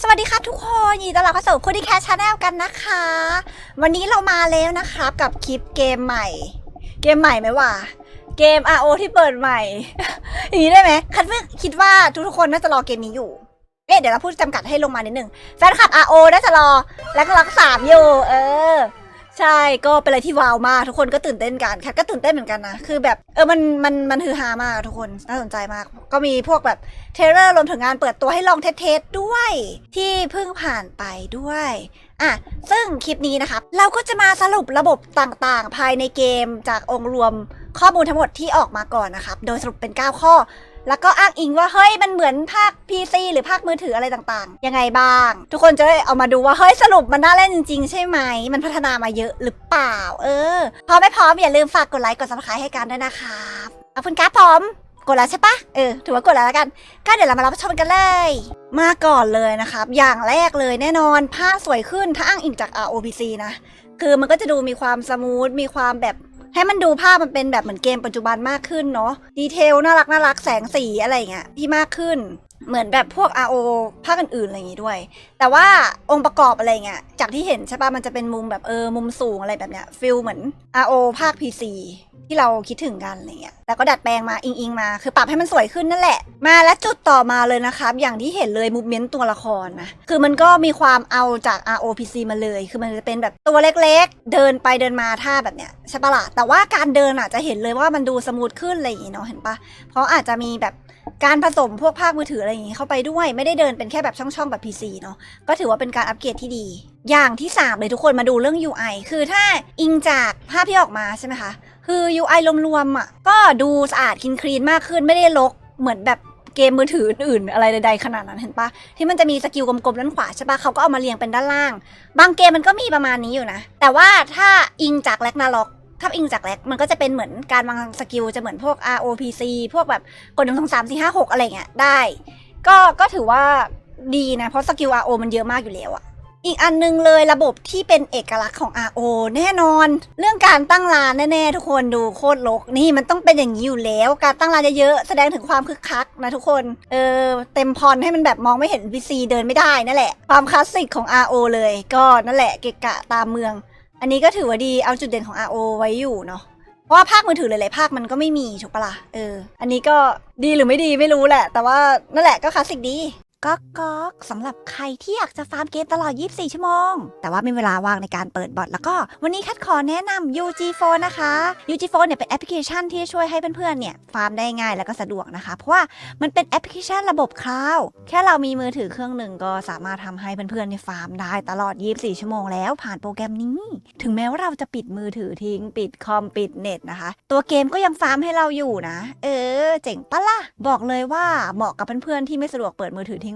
สวัสดีครับทุกคนยินดีต้อนรับเข้าสู่คุณดีแคชชาแนลกันนะคะ วันนี้เรามาแล้วนะครับกับคลิปเกมใหม่ เกมใหม่ไหมวะเกม RO ที่เปิดใหม่ อย่างนี้ได้ไหมคันเพื่อคิดว่าทุกๆคนน่าจะรอเกมนี้อยู่ เอ๊ะเดี๋ยวเราพูดจำกัดให้ลงมานิดนึงแฟนคลับ RO น่าจะรอและก็รักสามอยู่ เออ ใช่ก็เป็นอะไรที่ว้าวมากทุกคนก็ตื่นเต้นกันแคทก็ตื่นเต้นเหมือนกันนะคือแบบเออมันมันมันฮือฮามากทุกคนน่าสนใจมาก ก็มีพวกแบบเทรลเลอร์รวมถึงงานเปิดตัวให้ลองเทสด้วย ที่เพิ่งผ่านไปด้วยอะซึ่งคลิปนี้นะครับ เราก็จะมาสรุประบบต่างๆ ภายในเกมจากองค์รวมข้อมูลทั้งหมดที่ออกมาก่อนนะครับ โดยสรุปเป็น 9 ข้อ แล้วก็อ้างอิงว่าเฮ้ยมันเหมือนภาค PC หรือภาคมือถืออะไรต่างๆ ยังไงบ้าง ทุกคนจะได้เอามาดูว่าเฮ้ยสรุปมันน่าเล่นจริงๆ ใช่ไหม มันพัฒนามาเยอะหรือเปล่า เออ พอไม่พร้อมอย่าลืมฝากกดไลค์กด subscribe ให้กันด้วยนะครับขอบคุณครับผมกดแล้วใช่ปะเออ ถือว่ากดแล้วแล้วกัน ก็เดี๋ยวเรามารับชมกันเลย มาก่อนเลยนะครับ อย่างแรกเลยแน่นอนภาพสวยขึ้น ถ้าอ้างอิงจาก ROPC นะ คือมันก็จะดูมีความสมูท มีความแบบ ให้มันดูภาพมันเป็นแบบเหมือนเกมปัจจุบันมากขึ้นเนาะดีเทลน่ารักน่ารักแสงสีอะไรอย่างเงี้ยที่มากขึ้น เหมือนแบบพวก RO ภาคอื่นๆอะไรอย่างงี้ด้วย แต่ว่าองค์ประกอบอะไรเงี้ยจากที่เห็นใช่ปะมันจะเป็นมุมแบบเออมุมสูงอะไรแบบเนี้ยฟิลเหมือน RO ภาค PC ที่เราคิดถึงกันอะไรเงี้ยแล้วก็ดัดแปลงมาอิงอิงๆมา คือปรับให้มันสวยขึ้นนั่นแหละ มาแล้วจุดต่อมาเลยนะครับ อย่างที่เห็นเลยมูฟเมนต์ตัวละครนะ คือมันก็มีความเอาจาก ROPC มาเลย คือมันจะเป็นแบบตัวเล็กๆ เดินไปเดินมาท่าแบบเนี้ยใช่ปะล่ะแต่ว่าการเดินอะจะเห็นเลยว่ามันดูสมูทขึ้นอะไรอย่างงี้เนาะเห็นปะเพราะอาจจะมีแบบ การผสมพวกภาคมือถืออะไรอย่างงี้เข้าไปด้วย ไม่ได้เดินเป็นแค่แบบช่องๆแบบ PC เนาะก็ถือว่าเป็นการอัปเกรดที่ดี อย่างที่สามเลยทุกคนมาดูเรื่อง UI คือถ้าอิงจากภาพที่ออกมาใช่ไหมคะ คือ UI รวมๆอะก็ดูสะอาดคินคลีนมากขึ้นไม่ได้รกเหมือนแบบเกมมือถืออื่นๆอะไรใดๆขนาดนั้นเห็นปะที่มันจะมีสกิลกลมๆด้านขวาใช่ปะเขาก็เอามาเรียงเป็นด้านล่าง บางเกมมันก็มีประมาณนี้อยู่นะ แต่ว่าถ้าอิงจากแลกนาล็อก ถ้าอิงจากแลกมันก็จะเป็นเหมือนการวางสกิลจะเหมือนพวก ROPC พวกแบบกดหนึ่งสองสามสี่ห้าหกอะไรเงี้ยได้ ก็ก็ถือว่าดีนะเพราะสกิล RO มันเยอะมากอยู่แล้วอะอีกอันนึงเลยระบบที่เป็นเอกลักษณ์ของ RO แน่นอน เรื่องการตั้งร้านแน่ๆทุกคนดูโคตรลกนี่มันต้องเป็นอย่างนี้อยู่แล้ว การตั้งร้านเยอะๆแสดงถึงความคึกคักนะทุกคนเออเต็มพรให้มันแบบมองไม่เห็น VC เดินไม่ได้นั่นแหละ ความคลาสสิกของ RO เลย ก็นั่นแหละเกะกะตามเมือง อันนี้ก็ถือว่าดีเอาจุดเด่นของ RO ไว้อยู่เนาะเพราะว่าภาคมือถือหลายๆภาคมันก็ไม่มีถูกปะล่ะเออ อันนี้ก็ดีหรือไม่ดีไม่รู้แหละ แต่ว่านั่นแหละก็คลาสสิกดี ก๊อกก๊อกสำหรับใครที่อยากจะฟาร์มเกมตลอด 24 ชั่วโมง แต่ว่ามีเวลาว่างในการเปิดบอทแล้วก็ วันนี้คัดขอแนะนำ UG4 นะคะ UG4 เนี่ยเป็นแอปพลิเคชันที่ช่วยให้เพื่อนๆ เนี่ยฟาร์มได้ง่ายแล้วก็สะดวกนะคะ เพราะว่ามันเป็นแอปพลิเคชันระบบคลาวด์แค่เรามีมือถือเครื่องหนึ่งก็สามารถทำให้เพื่อนๆในยฟาร์มได้ตลอด 24 ชั่วโมงแล้วผ่านโปรแกรมนี้ ถึงแม้ว่าเราจะปิดมือถือทิ้งปิดคอมปิดเน็ตนะคะ ตัวเกมก็ยังฟาร์มให้เราอยู่นะ เออ เจ๋งปะล่ะบอกเลยว่าเหมาะกับเพื่อนๆที่ไม่สะดวกเปิดมือถือทิ้ง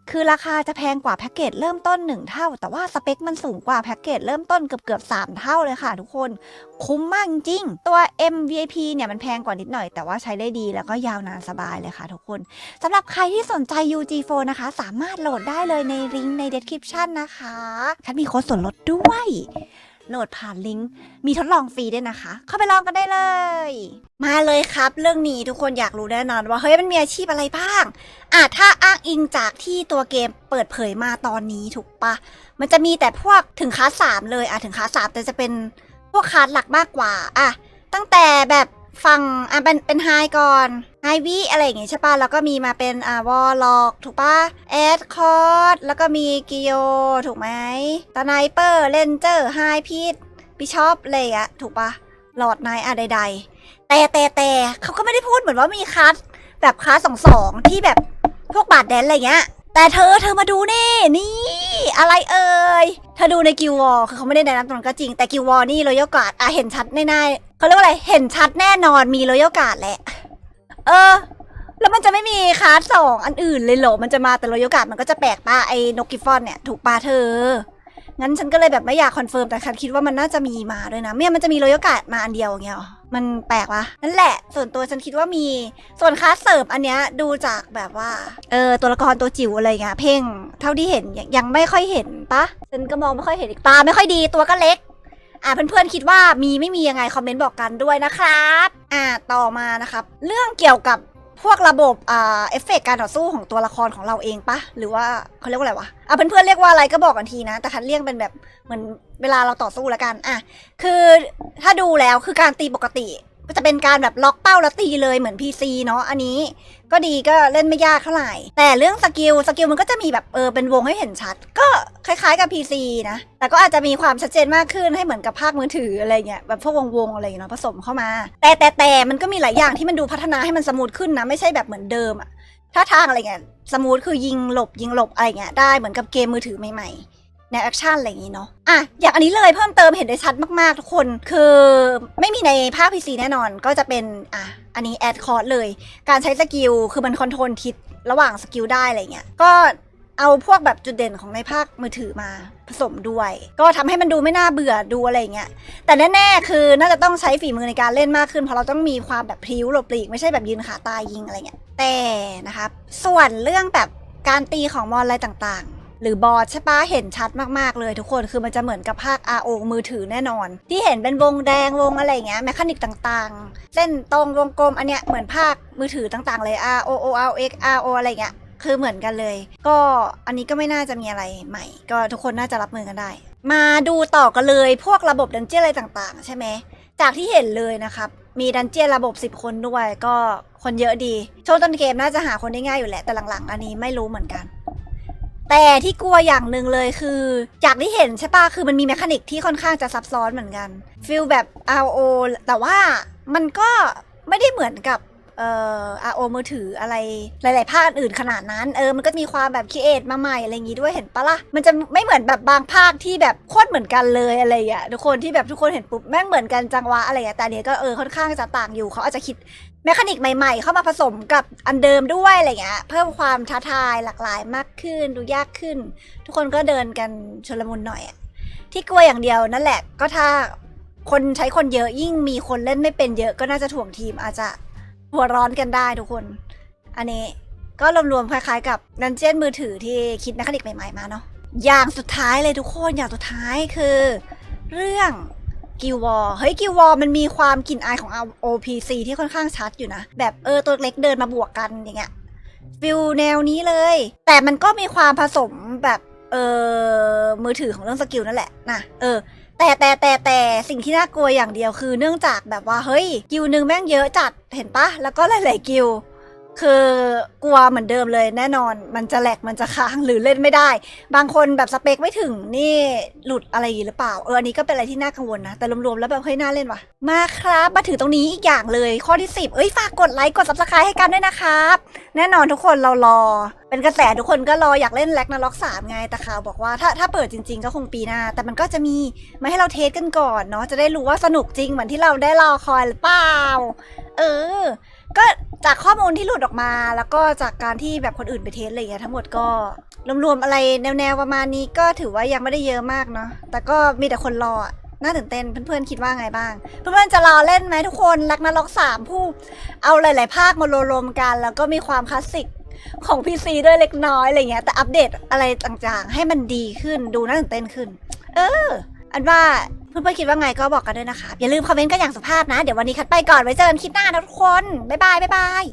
คือราคาจะแพงกว่าแพ็กเกจเริ่มต้น 1 เท่า แต่ว่าสเปคมันสูงกว่าแพ็กเกจเริ่มต้นเกือบเกือบๆ3เท่าเลยค่ะทุกคน คุ้มมากจริง ตัว MVIP เนี่ยมันแพงกว่านิดหน่อย แต่ว่าใช้ได้ดีแล้วก็ยาวนานสบายเลยค่ะทุกคนสำหรับใครที่สนใจ UG4 นะคะ สามารถโหลดได้เลยในลิงก์ใน description นะคะคันมีโค้ดส่วนลดด้วย โหลดผ่านลิงก์ มีทดลองฟรีด้วยนะคะ เข้าไปลองกันได้เลย มาเลยครับ เรื่องนี้ทุกคนอยากรู้แน่นอนว่าเฮ้ยมันมีอาชีพอะไรบ้าง อะถ้าอ้างอิงจากที่ตัวเกมเปิดเผยมาตอนนี้ถูกปะ มันจะมีแต่พวกถึงคลาสสามเลยอะถึงคลาสสามแต่จะเป็นพวกคลาสหลักมากกว่าอะตั้งแต่แบบ ฟังอะเป็นเป็นไฮก่อนไฮวีอะไรอย่างเงี้ยใช่ปะแล้วก็มีมาเป็นอ่าวอลล็อกถูกปะแอดคอร์ดแล้วก็มีกิโย ถูกไหมตาไนเปอร์เลนเจอร์ไฮพีทบิชอปเลยอะถูกปะหลอดไนอะใดๆ แต่แต่แต่เขาก็ไม่ได้พูดเหมือนว่ามีคลาสแบบคลาสสองสองที่แบบพวกบาดแดนอะไรเงี้ย แต่เธอเธอมาดูนี่นี่ อะไรเอ่ยเธอดูในกิววอลคือเขาไม่ได้แนะนำตรงนั้นก็จริง แต่กิววอลนี่รอยัลการ์ดอะเห็นชัดแน่ๆเขาเรียกว่าอะไร เห็นชัดแน่นอนมีรอยัลการ์ดแหละ เออ แล้วมันจะไม่มีคลาสสองอันอื่นเลยเหรอ มันจะมาแต่รอยัลการ์ดมันก็จะแปลกป้าไอ้นกกิฟฟอนเนี่ย ถูกป้าเธอ งั้นฉันก็เลยแบบไม่อยากคอนเฟิร์มแต่คันคิดว่ามันน่าจะมีมาด้วยนะไม่งั้นมันจะมีโรยกาดมาอันเดียวอย่างเงี้ยหรอมันแปลกวะนั่นแหละ ส่วนตัวฉันคิดว่ามีส่วนคลาสเสิร์ฟอันเนี้ยดูจากแบบว่าเออตัวละครตัวจิ๋วอะไรเงี้ยเพ่งเท่าที่เห็นยังยังไม่ค่อยเห็นปะฉันก็มองไม่ค่อยเห็นอีกตาไม่ค่อยดีตัวก็เล็กอ่าเพื่อนๆคิดว่ามีไม่มียังไงคอมเมนต์บอกกันด้วยนะครับ อ่าต่อมานะครับ เรื่องเกี่ยวกับ พวกระบบอ่าเอฟเฟกต์การต่อสู้ของตัวละครของเราเองปะหรือว่าเขาเรียกว่าอะไรวะอะเพื่อนๆเรียกว่าอะไรก็บอกกันทีนะ แต่คันเรียกเป็นแบบเหมือนเวลาเราต่อสู้แล้วกันอะคือถ้าดูแล้วคือการตีปกติ ก็จะเป็นการแบบล็อกเป้าแล้วตีเลยเหมือน PC เนาะอันนี้ก็ดีก็เล่นไม่ยากเท่าไหร่ แต่เรื่องสกิลสกิลมันก็จะมีแบบเออเป็นวงให้เห็นชัด ก็คล้ายๆกับ PC นะ แต่ก็อาจจะมีความชัดเจนมากขึ้นให้เหมือนกับภาคมือถืออะไรเงี้ยแบบพวกวงๆอะไรเนาะผสมเข้ามา แต่แต่แต่มันก็มีหลายอย่างที่มันดูพัฒนาให้มันสมูทขึ้นนะไม่ใช่แบบเหมือนเดิมอะถ้าทางอะไรเงี้ยสมูทคือยิงหลบยิงหลบอะไรเงี้ยได้เหมือนกับเกมมือถือใหม่ๆ แนวแอคชั่นอะไรอย่างนี้เนาะอะอย่างอันนี้เลยเพิ่มเติมเห็นได้ชัดมากๆ ทุกคน คือไม่มีในภาค PC แน่นอนก็จะเป็นอะอันนี้แอดคอร์ดเลย การใช้สกิลคือมันคอนโทรลทิศระหว่างสกิลได้อะไรเงี้ยก็เอาพวกแบบจุดเด่นของในภาคมือถือมาผสมด้วย ก็ทำให้มันดูไม่น่าเบื่อดูอะไรเงี้ยแต่แน่ๆคือน่าจะต้องใช้ฝีมือในการเล่นมากขึ้นเพราะเราต้องมีความแบบพริ้วหลบหลีกไม่ใช่แบบยืนขาตายยิงอะไรเงี้ยแต่นะครับส่วนเรื่องแบบการตีของมอนอะไรต่างๆ หรือบอสใช่ปะเห็นชัดมากๆเลยทุกคนคือมันจะเหมือนกับภาค RO มือถือแน่นอน ที่เห็นเป็นวงแดงวงอะไรเงี้ยแมคานิกต่างๆ เส้นตรงวงกลมอันเนี้ยเหมือนภาคมือถือต่างๆ เลย RO O R X R O อะไรเงี้ยคือเหมือนกันเลย ก็อันนี้ก็ไม่น่าจะมีอะไรใหม่ ก็ทุกคนน่าจะรับมือกันได้ มาดูต่อกันเลยพวกระบบดันเจี้ยนอะไรต่างๆ ใช่ไหมจากที่เห็นเลยนะครับ มีดันเจี้ยนระบบ 10 คนด้วยก็คนเยอะดี ช่วงต้นเกมน่าจะหาคนได้ง่ายอยู่แหละแต่หลังๆ อันนี้ไม่รู้เหมือนกัน แต่ที่กลัวอย่างหนึ่งเลยคือ จากที่เห็นใช่ปะคือมันมีแมคานิกที่ค่อนข้างจะซับซ้อนเหมือนกันฟิลแบบ RO แต่ว่ามันก็ไม่ได้เหมือนกับเอ่อ RO มือถืออะไรหลาย ๆ ภาคอื่นขนาดนั้น เออมันก็มีความแบบคิดเอทมาใหม่อะไรอย่างงี้ด้วยเห็นปะล่ะมันจะไม่เหมือนแบบบางภาคที่แบบโคตรเหมือนกันเลยอะไรอย่างเงี้ยทุกคนที่แบบทุกคนเห็นปุ๊บแม่งเหมือนกันจังวะอะไรอย่างเงี้ยแต่เนี้ยก็เออค่อนข้างจะต่างอยู่เขาอาจจะคิด แมคานิกใหม่ๆ เข้ามาผสมกับอันเดิมด้วยอะไรเงี้ย เพิ่มความท้าทายหลากหลายมากขึ้นดูยากขึ้น ทุกคนก็เดินกันชลมุนหน่อยอะที่กลัวอย่างเดียวนั่นแหละก็ถ้าคนใช้คนเยอะยิ่งมีคนเล่นไม่เป็นเยอะก็น่าจะถ่วงทีมอาจจะหัวร้อนกันได้ทุกคน อันนี้ก็รวมๆคล้ายๆ กับดันเจียนมือถือที่คิดแมคานิกใหม่ๆมาเนาะอย่างสุดท้ายเลยทุกคนอย่างสุดท้ายคือ เรื่อง กิวอลเฮ้ยกิววอลมันมีความกลิ่นอายของ OPC ที่ค่อนข้างชัดอยู่นะ แบบเออตัวเล็กเดินมาบวกกันอย่างเงี้ยฟิลแนวนี้เลย แต่มันก็มีความผสมแบบเออมือถือของเรื่องสกิลนั่นแหละนะเออแต่แต่แต่แต่สิ่งที่น่ากลัวอย่างเดียวคือเนื่องจากแบบว่าเฮ้ยกิวหนึ่งแม่งเยอะจัดเห็นปะแล้วก็หลายๆกิว คือกลัวเหมือนเดิมเลยแน่นอนมันจะแหลกมันจะค้างหรือเล่นไม่ได้ บางคนแบบสเปคไม่ถึงนี่หลุดอะไรหรือเปล่า เอออันนี้ก็เป็นอะไรที่น่ากังวลนะ แต่รวมๆแล้วแบบเฮ้ยน่าเล่นว่ะ มาครับ มาถึงตรงนี้อีกอย่างเลยข้อที่ 10 เอ้ยฝากกดไลค์กด subscribe ให้กันด้วยนะครับ แน่นอนทุกคนเรารอ เป็นกระแสทุกคนก็รออยากเล่นแล็กนาล็อกสามไงแต่ข่าวบอกว่าถ้าถ้าเปิดจริง ๆ ก็คงปีหน้า แต่มันก็จะมีมาให้เราเทสกันก่อนเนาะจะได้รู้ว่าสนุกจริงเหมือนที่เราได้รอคอยหรือเปล่า เออ ก็จากข้อมูลที่หลุดออกมา แล้วก็จากการที่แบบคนอื่นไปเทสอะไรอย่างเงี้ยทั้งหมดก็รวมๆอะไรแนวๆประมาณนี้ก็ถือว่ายังไม่ได้เยอะมากเนาะแต่ก็มีแต่คนรออะน่าตื่นเต้นเพื่อนๆคิดว่าไงบ้าง เพื่อนๆจะรอเล่นไหมทุกคนรักนาล็อกสามผู้เอาหลาย ๆ ภาคมารวมกัน แล้วก็มีความคลาสสิกของ PC ด้วยเล็กน้อยอะไรเงี้ยแต่อัปเดตอะไรต่างๆ ให้มันดีขึ้นดูน่าตื่นเต้นขึ้น เออ อันว่า เพื่อนๆคิดว่าไงก็บอกกันด้วยนะคะ อย่าลืมคอมเมนต์กันอย่างสุภาพนะ เดี๋ยววันนี้คัดไปก่อนไว้เจอกันคลิปหน้านะทุกคน บ๊ายบายบ๊ายบาย